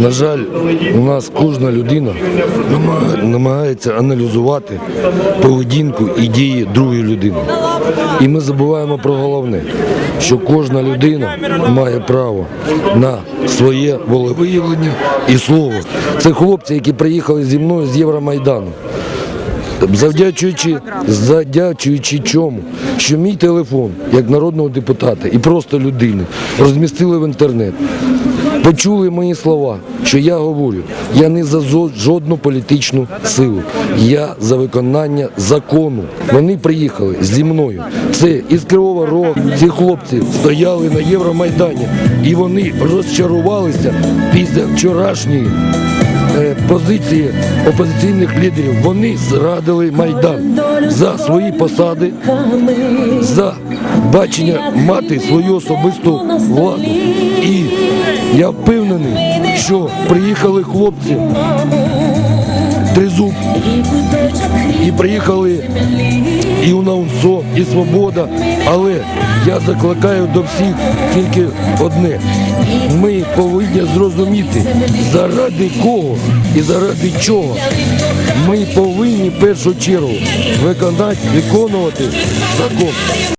На жаль, у нас кожна людина намагається аналізувати поведінку і дії другої людини. І ми забуваємо про головне, що кожна людина має право на своє волевиявлення і слово. Це хлопці, які приїхали зі мною з Євромайдану. Завдячуючи, завдячуючи чому, що мій телефон, як народного депутата і просто людини, розмістили в інтернет. Почули мої слова, що я говорю, я не за жодну політичну силу, я за виконання закону. Вони приїхали зі мною. Це із Кривого Рогу. Ці хлопці стояли на Євромайдані і вони розчарувалися після вчорашньої е, позиції опозиційних лідерів. Вони зрадили Майдан за свої посади, за бачення мати свою особисту владу. І я впевнений, що приїхали хлопці Тризуб, і приїхали і УНАУНСО, і Свобода. Але я закликаю до всіх тільки одне. Ми повинні зрозуміти, заради кого і заради чого ми повинні в першу чергу виконати, виконувати закон.